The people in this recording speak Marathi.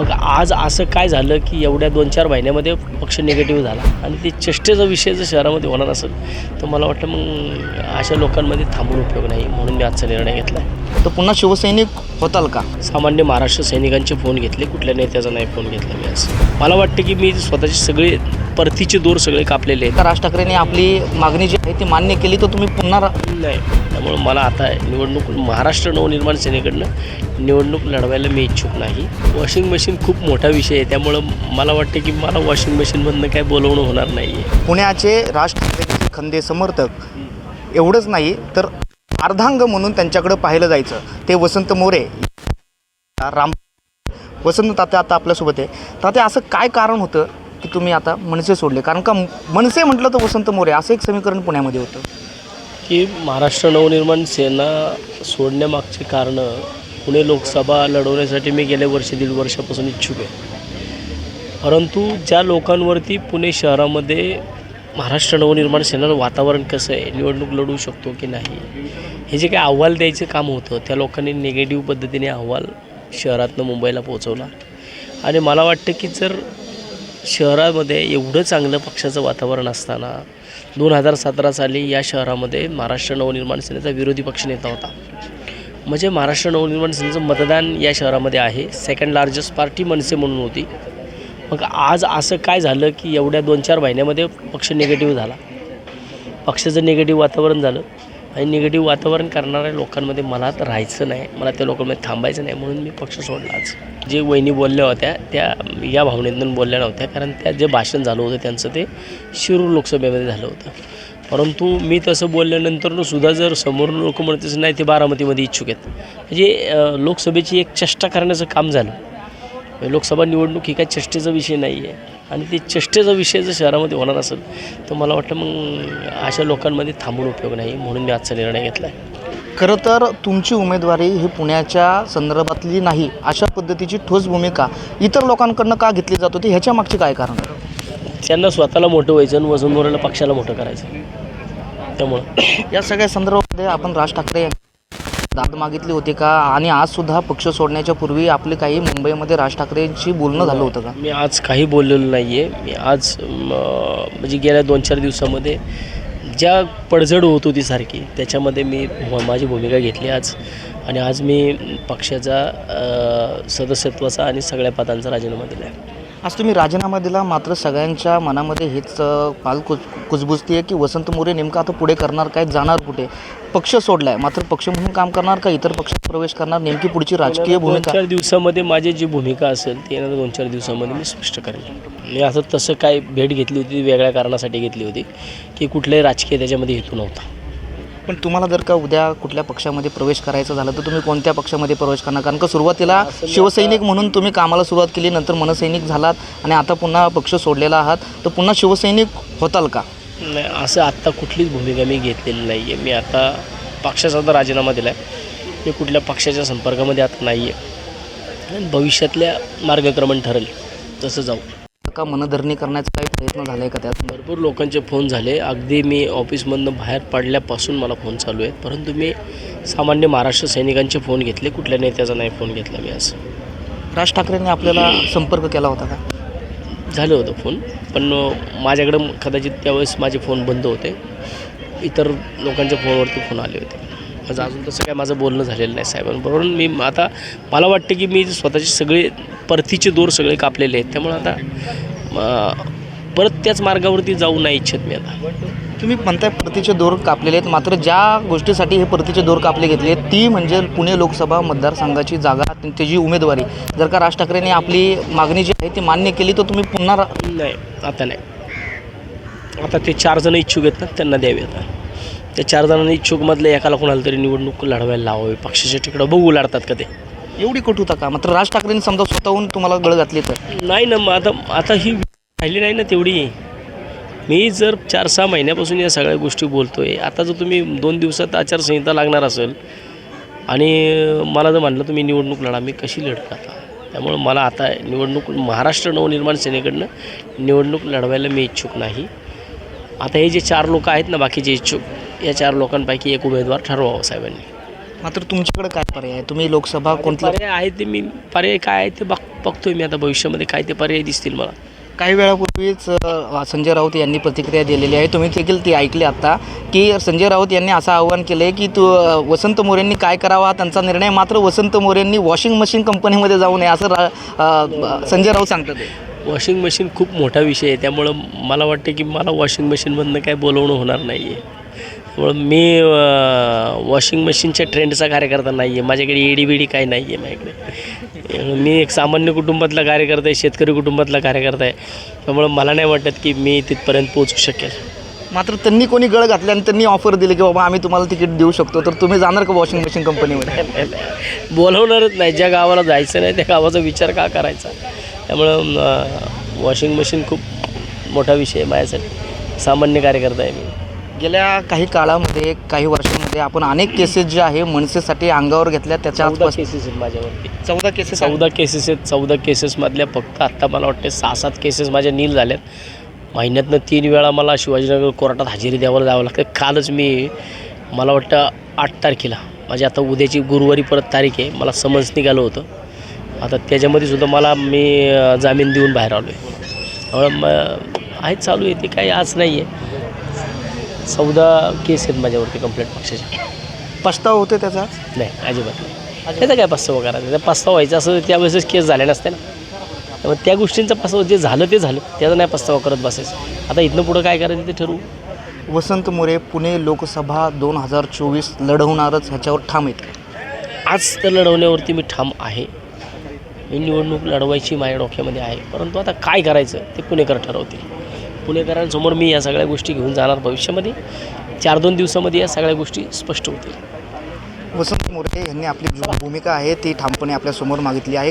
मग आज असं काय झालं की एवढ्या दोन चार महिन्यामध्ये पक्ष निगेटिव्ह झाला आणि ते चेष्टेचा विषय जर शहरामध्ये होणार असेल तर मला वाटतं मग अशा लोकांमध्ये थांबून उपयोग नाही म्हणून मी आजचा निर्णय घेतला आहे तर पुन्हा शिवसैनिक होताल का? सामान्य महाराष्ट्र सैनिकांचे फोन घेतले कुठल्या नेत्याचा नाही फोन घेतला मी आज. मला वाटतं की मी स्वतःचे सगळे परतीचे दोर सगळे कापलेले आहेत. राज ठाकरेंनी आपली मागणी जी आहे ती मान्य केली तर तुम्ही पुन्हा रा- नाही त्यामुळं मला आता निवडणूक महाराष्ट्र नवनिर्माण सेनेकडनं निवडणूक लढवायला मी इच्छुक नाही. वॉशिंग मशीन खूप मोठा विषय आहे त्यामुळं मला वाटतं की मला वॉशिंग मशीनमधनं काय बोलवणं होणार नाही आहे पुण्याचे राज ठाकरेंचे खंदे समर्थक एवढंच नाही तर अर्धांग म्हणून त्यांच्याकडे पाहिलं जायचं. ते वसंत मोरे राम वसंत तात्या आता आपल्यासोबत आहे. तात्या असं काय कारण होतं? की तुम्ही आता मनसे सोडले. कारण का मनसे म्हटलं तर वसंत मोरे असं एक समीकरण पुण्यामध्ये होतं. की महाराष्ट्र नवनिर्माण सेना सोडण्यामागची कारणं पुणे लोकसभा लढवण्यासाठी मी गेल्या वर्ष दीड वर्षापासून इच्छुक आहे. परंतु ज्या लोकांवरती पुणे शहरामध्ये महाराष्ट्र नवनिर्माण सेनेचं वातावरण कसं आहे निवडणूक लढवू शकतो की नाही हे जे काही अहवाल द्यायचं काम होतं त्या लोकांनी निगेटिव्ह पद्धतीने अहवाल शहरातनं मुंबईला पोहोचवला. आणि मला वाटतं की जर शहरामध्ये एवढं चांगलं पक्षाचं वातावरण असताना दोन हजार सतरा साली या शहरामध्ये महाराष्ट्र नवनिर्माण सेनेचा विरोधी पक्षनेता होता. म्हणजे महाराष्ट्र नवनिर्माण सेनेचं मतदान या शहरामध्ये आहे. सेकंड लार्जेस्ट पार्टी मनसे म्हणून होती. मग आज असं काय झालं की एवढ्या दोन चार महिन्यामध्ये पक्ष निगेटिव्ह झाला. पक्षाचं निगेटिव्ह वातावरण झालं. आणि निगेटिव्ह वातावरण करणाऱ्या लोकांमध्ये मला तर राहायचं नाही. मला त्या लोकांमध्ये थांबायचं नाही म्हणून मी पक्ष सोडला आज. जे वहिनी बोलल्या होत्या त्या या भावनेतून बोलल्या नव्हत्या. कारण त्या जे भाषण झालं होतं त्यांचं ते शिरूर लोकसभेमध्ये झालं होतं. परंतु मी तसं बोलल्यानंतर सुद्धा जर समोर लोक म्हणतेच नाही ते बारामतीमध्ये इच्छुक आहेत. म्हणजे लोकसभेची एक चेष्टा करण्याचं काम झालं. म्हणजे लोकसभा निवडणूक ही काय चेष्टेचा विषय नाही आहे आणि ते चेष्टेचा विषय जर शहरामध्ये होणार असेल तर मला वाटतं मग अशा लोकांमध्ये थांबून उपयोग नाही म्हणून मी आजचा निर्णय घेतला आहे खरं तर तुमची उमेदवारी ही पुण्याच्या संदर्भातली नाही अशा पद्धतीची ठोस भूमिका इतर लोकांकडनं का घेतली जात होती ह्याच्या मागचे काय कारण? त्यांना स्वतःला मोठं व्हायचं आणि वजन पक्षाला मोठं करायचं. त्यामुळं. या सगळ्या संदर्भामध्ये आपण राज ठाकरे दाद मागितली होती का? आणि आज सुद्धा पक्ष सोडण्याच्या पूर्वी आपले काही मुंबईमध्ये राज ठाकरेंशी बोलणं झालं होतं का? मी आज काही बोललेलो नाही आहे मी आज म्हणजे गेल्या दोन चार दिवसामध्ये ज्या पडझड होत होती सारखी त्याच्यामध्ये मी माझी भूमिका घेतली आज. आणि आज मी पक्षाचा सदस्यत्वाचा आणि सगळ्या पदांचा राजीनामा दिला आहे आज तुम्ही राजीनामा दिला मात्र सगळ्यांच्या मनामध्ये हेच पाल कुज कुजबुजती आहे की वसंत मोरे नेमकं आता पुढे करणार काय जाणार कुठे? पक्ष सोडलाय मात्र पक्ष म्हणून काम करणार का इतर पक्षात प्रवेश करणार? नेमकी पुढची राजकीय भूमिका चार दिवसामध्ये माझी जी भूमिका असेल ती येणाऱ्या दोन चार दिवसामध्ये मी स्पष्ट करेन. मी असं तसं काय भेट घेतली होती वेगळ्या कारणासाठी घेतली होती की कुठल्याही राजकीय त्याच्यामध्ये हेतू नव्हता. पण तुम्हाला जर का उद्या कुठल्या पक्षामध्ये प्रवेश करायचा झाला तर तुम्ही कोणत्या पक्षामध्ये प्रवेश करणार? कारण का सुरुवातीला शिवसैनिक म्हणून तुम्ही कामाला सुरुवात केली नंतर मनसैनिक झालात आणि आता पुन्हा पक्ष सोडलेला आहात. तर पुन्हा शिवसैनिक होताल का? नाही असं आत्ता कुठलीच भूमिका मी घेतलेली नाही आहे मी आता पक्षाचा तर राजीनामा दिला आहे मी कुठल्या पक्षाच्या संपर्कामध्ये आता नाही आहे भविष्यातल्या मार्गक्रमण ठरेल तसं जाऊ. का मनधरणी करण्याचा काही प्रयत्न झाला आहे का त्यात? भरपूर लोकांचे फोन झाले. अगदी मी ऑफिसमधनं बाहेर पडल्यापासून मला फोन चालू आहेत. परंतु मी सामान्य महाराष्ट्र सैनिकांचे फोन घेतले. कुठल्या नेत्याचा नाही फोन घेतला मी आज राज ठाकरेंनी आपल्याला संपर्क केला होता का? झालं होतं फोन. पण माझ्याकडं कदाचित त्यावेळेस माझे फोन बंद होते. इतर लोकांच्या फोनवरती फोन आले होते. माझं अजून तसं काय माझं बोलणं झालेलं नाही साहेबांबरोबर मी आता मला वाटतं की मी स्वतःचे सगळे परतीचे दोर सगळे कापलेले आहेत. त्यामुळे आता परत त्याच मार्गावरती जाऊ नाही इच्छित मी आता. तुम्ही म्हणताय परतीचे दोर कापलेले आहेत. मात्र ज्या गोष्टीसाठी हे परतीचे दोर कापले घेतले आहेत ती म्हणजे पुणे लोकसभा मतदारसंघाची जागा त्याची उमेदवारी. जर का राज ठाकरेंनी आपली मागणी जी आहे ती मान्य केली तर तुम्ही पुन्हा रा- नाही आता नाही. आता ते चार जण इच्छुक आहेत ना त्यांना द्यावे आता. त्या चार जणांनी इच्छुकमधल्या एकाला कोणाला तरी निवडणूक लढवायला लावावी. पक्षाच्या तिकडं बघू लढतात का ते. एवढी कटुता का मात्र राज ठाकरेंनी समजा स्वतःहून तुम्हाला गळ घातली तर. नाही ना मग आता आता ही राहिली नाही ना तेवढी. मी जर चार सहा महिन्यापासून या सगळ्या गोष्टी बोलतो आहे आता जर तुम्ही दोन दिवसात आचारसंहिता लागणार असेल आणि मला जर म्हणलं तुम्ही निवडणूक लढा मी कशी लढत आता? त्यामुळं मला आता निवडणूक महाराष्ट्र नवनिर्माण सेनेकडनं निवडणूक लढवायला मी इच्छुक नाही. आता हे जे चार लोक आहेत ना बाकीचे इच्छुक या चार लोकांपैकी एक उमेदवार ठरवावं साहेबांनी. मात्र तुमच्याकडे काय पर्याय आहे? तुम्ही लोकसभा कोणत्या पर्याय आहे ते मी पर्याय काय आहे ते बघ बघतोय मी आता भविष्यामध्ये काय ते पर्याय दिसतील मला. काही वेळापूर्वीच अ, संजय राऊत यांनी प्रतिक्रिया दिलेली आहे. तुम्ही देखील ती ऐकली आता की संजय राऊत यांनी असं आवाहन केलं आहे की तू अ, वसंत मोरेंनी काय करावा त्यांचा निर्णय मात्र वसंत मोरेंनी वॉशिंग मशीन कंपनीमध्ये जाऊ नये असं रा अ, संजय राऊत सांगतात. ते वॉशिंग मशीन खूप मोठा विषय आहे. त्यामुळं मला वाटतं की मला वॉशिंग मशीनमधनं काय बोलवणं होणार नाही आहे मी वॉशिंग मशीनच्या ट्रेंडचा कार्यकर्ता नाही आहे माझ्याकडे एडी बिडी काय नाही आहे माझ्याकडे. मी एक सामान्य कुटुंबातला कार्यकर्ता आहे शेतकरी कुटुंबातला कार्यकर्ता आहे. त्यामुळं मला नाही वाटत की मी तिथपर्यंत पोचू शकेल. मात्र त्यांनी कोणी गळ घातले आणि त्यांनी ऑफर दिली की बाबा आम्ही तुम्हाला तिकीट देऊ शकतो. तर तुम्ही जाणार का वॉशिंग मशीन कंपनीमध्ये बोलवणारच नाही. ज्या गावाला जायचं नाही त्या गावाचा विचार का करायचा? त्यामुळं वॉशिंग मशीन खूप मोठा विषय आहे माझ्यासाठी. सामान्य कार्यकर्ता आहे मी. गेल्या काही काळामध्ये काही वर्षांमध्ये आपण अनेक केसेस जे आहे मनसेसाठी अंगावर घेतल्या त्याच्या चौदा आसपास केसेस आहेत माझ्यावरती. चौदा केसेस चौदा केसेस आहेत. चौदा केसेसमधल्या फक्त आत्ता मला वाटते सहा सात केसेस माझ्या नील झाल्यात. महिन्यातनं तीन वेळा मला शिवाजीनगर कोर्टात हजेरी द्यावं जावं लागतं. कालच मी मला वाटतं आठ तारखेला माझी आता उद्याची गुरुवारी परत तारीख आहे मला समन्स निघालं होतं. आता त्याच्यामध्ये सुद्धा मला मी अं, जामीन देऊन बाहेर आलो आहे त्यामुळं म- आहे चालू आहे ते काही आज नाही आहे चौदा केस आहेत माझ्यावरती कंप्लेंट पक्षाच्या पस्ताव होते त्याचा? नाही अजिबात नाही. त्याचा काय पस्तावा करायचा? त्या पस्तावा व्हायचा असं त्यावेळेसच केस झाले नसते ना. त्यामुळे त्या गोष्टींचा पस्तावा जे झालं ते झालं. त्याचा नाही पस्तावा करत बसायचं. आता इथनं पुढं काय करायचं ते ठरवू? वसंत मोरे पुणे लोकसभा दोन हजार चोवीस लढवणारच ह्याच्यावर ठाम आहेत. आज तर लढवण्यावरती मी ठाम आहे. मी निवडणूक लढवायची माझ्या डोक्यामध्ये आहे. परंतु आता काय करायचं ते पुणेकर ठरवतील. पुणेकरांसमोर मी या सगळ्या गोष्टी घेऊन जाणार भविष्यामध्ये. चार दोन दिवसामध्ये या सगळ्या गोष्टी स्पष्ट होतील. वसंत मोरे यांनी आपली जी भूमिका आहे ती ठामपणे आपल्यासमोर मागितली आहे.